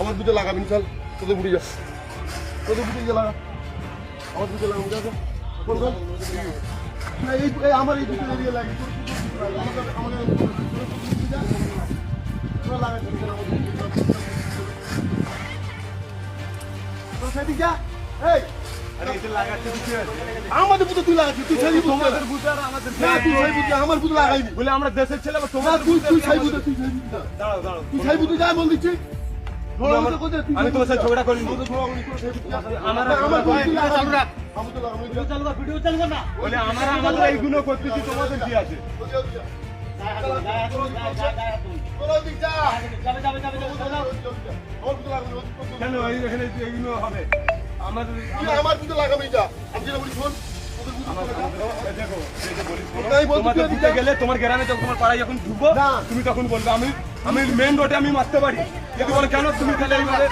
আমার বুঝে লাগাবি চল তোদের বুড়ি যা তোদের বুড়ি যা লাগা আমার বুঝে লাগাবি যা। বল বল না, আমার এই দুটো এরিয়া লাগে দুটো। আমাকে আমাকে যা। এই, আমাদের বুঝে তুই লাগাচ্ছিস তুই সেই বুঝে আর আমাদের না তুই সেই বুঝে আমার বুঝে লাগাইনি বলে আমরা দেশের ছেলে বা না তুই তুই আর সেই তুই সেই বুঝে দাঁড়াও দাঁড়াও তুই সেই বুঝে যা বল দিচ্ছি আমি তোমার সাথে ঝগড়া করিনি আমার আমার চালু রাখ আমি তো লাগাবো ভিডিও চালু না বলে আমরা আমাদের এইগুলো করতেছি তোমাদের কি আছে কেন এই এখানে এইগুলো হবে আমার যা। আমি যেটা বলি শোন। গেলে তোমার গ্রামে যখন তোমার পাড়ায় যখন ঢুকবো তুমি তখন বলবে আমি আমি মেন রোডে আমি মারতে পারি। কিন্তু বলে কেন? তুমি তাহলে এইভাবে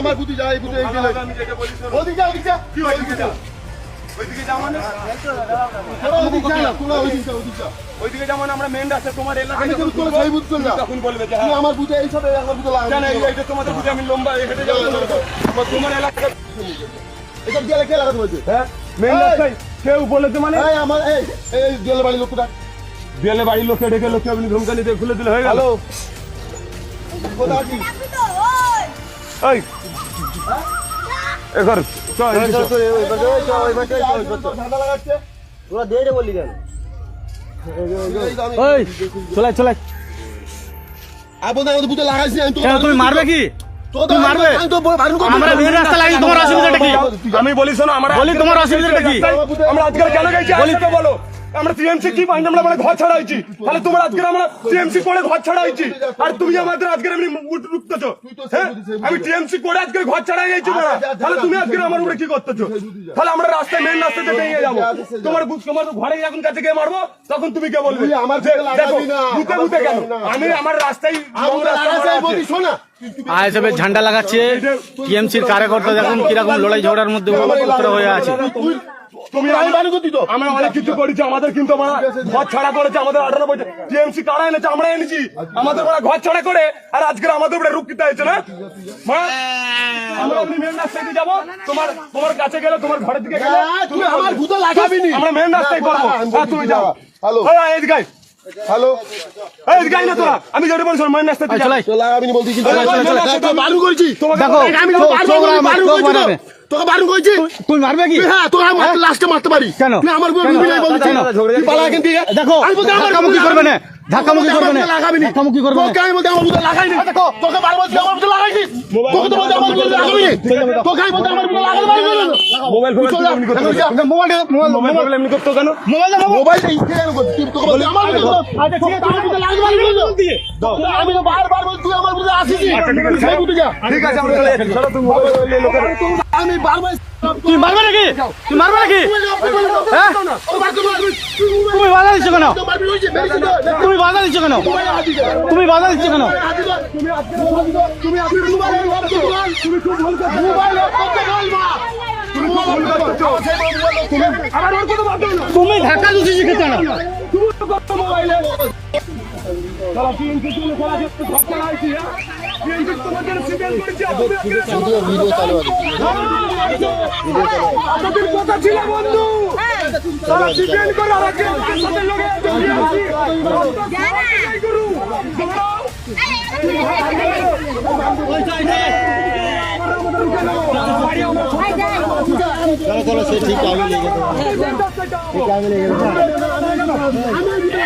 আমার বুঝতে যা এই বুঝতে এই গেলে আমি যেটা বলি যা। কি ওইদিকে মানে? যেমন আমরা মেন রাস্তা তোমার এলাকায় তখন বলবে হ্যাঁ। আমার বুঝে আমার বুঝে তোমাদের আমি লম্বা হেঁটে যাব। তোমার- তোমার এলাকা এটা গেলে কে লাগাতে বলছে? হ্যাঁ মেন! রাস্তায় কেউ বলেছে মানে? এই আমার এই এই গেলে বাড়ি লোকটা। বিয়ালে বাড়ির লোককে ডেকে লোককে আপনি ধমকানি দিয়ে খুলে দিলে হয়ে গেল। হ্যালো। কোথা আছিস? এই! এবার তোরা দিয়ে বললি কেন? ওই চলাই চলাই আমি তো কেন তুমি মারবে কি? তুমি মারবে? আমি তো বারণ করব। আমরা মেন রাস্তা লাগি তোমার অসুবিধাটা কি? আমি বলি শোনো আমরা বলি তোমার অসুবিধাটা কি? আমরা আজকাল কেন গেছি বলি তো বলো। আমরা টিএমসি কি পাইনি আমরা মানে ঘর ছাড়া হয়েছি। তাহলে তোমার আজকে আমরা টিএমসি করে ঘর ছাড়া হয়েছি। আর তুমি আমাদের আজকে এমনি রুখতেছো হ্যাঁ? আমি টিএমসি করে আজকে ঘর ছাড়া গেছি না তাহলে তুমি আজকে আমার উপরে কি করতেছো? তাহলে আমরা রাস্তায় মেন রাস্তাতে পেয়ে যাব। তোমার বুঝ তোমার ঘরে যখন কাছে গিয়ে মারবো তখন তুমি কে বলবে? আমার যে, লাগাবি দেখো, না, বুঝতে আমার কেন? আমি আমার রাস্তায়। শোনা আইএসএফ এর ঝান্ডা লাগাচ্ছে। টিএমসির কার্যকর্তা দেখুন কীরকম লড়াই ঝগড়ার মধ্যে হয়ে আছে। তুমি আমি বারণ করতি আমরা অনেক কিছু করেছি আমাদের কিন্তু ঘর ছাড়া করেছে আমাদের আঠারো বছর। টিএমসি কারা এনেছে আমরা এনেছি। আমাদের ওরা ঘর ছাড়া করে আর আজকে আমাদের উপরে হয়েছে না? মা আমরা মেন রাস্তায় যাব? তোমার তোমার কাছে গেলে তোমার ঘরের দিকে গেলে তুমি আমার লাগাবি আমরা মেন রাস্তায় করব। হ্যাঁ, তুমি যাও। হ্যালো। হ্যালো? এই গাই না তোরা। আমি যেটা বলছি মাইন রাস্তায় দিয়ে চলাই। তো আমি নি বলতি কিন্তু চলে, চলে, চলে, তোকে বারণ দেখো আমি মারবে, করেছি, করেছি। তোকে বারণ করেছি। তুই মারবে কি? হ্যাঁ তোকে আমি লাস্টে মারতে পারি। কেন? তুই আমার উপর নাই বলছিস পালা কিন্তু দেখো আমি বলছি আমার বুঝে করবে নি। ধাক্কামুখি করবে না বুঝে লাগাবি ধাক্কামুখি করবে না তোকে আমি বলছি আমার লাগাইনি দেখো তোকে বারবার বলছি আমার তোকে তো বলছি আমার বুঝে লাগাবি নি তোকে আমি বলছি আমার বুঝে লাগাতে পারবি না মোবাইল এমনি করতে। মোবাইল মোবাইল মোবাইল এমনি করতে কেন মোবাইল মোবাইল এই কেন করছিস তুই তোকে আমার আচ্ছা ঠিক আছে আমার বুঝে লাগাতে পারবি না আমি তো বারবার বলছি তুই আমার আসিস আচ্ছা, ঠিক আছে। আমরা চলে যাচ্ছি চলো তুমি মোবাইল ফোবাইল নিয়ে লোকের আমি বারবার তুমি মারবে নাকি? তুমি মারবে নাকি? হ্যাঁ? তুমি বাধা দিচ্ছ কেন? তুমি বাধা দিচ্ছ কেন? তুমি বাধা দিচ্ছ কেন? তুমি ধাক্কা দিচ্ছি শিখেছো না কথা আমাদের সে ঠিক টাইমে লেগে টাইমে লেগে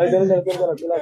চলো লেগে দেবো চলো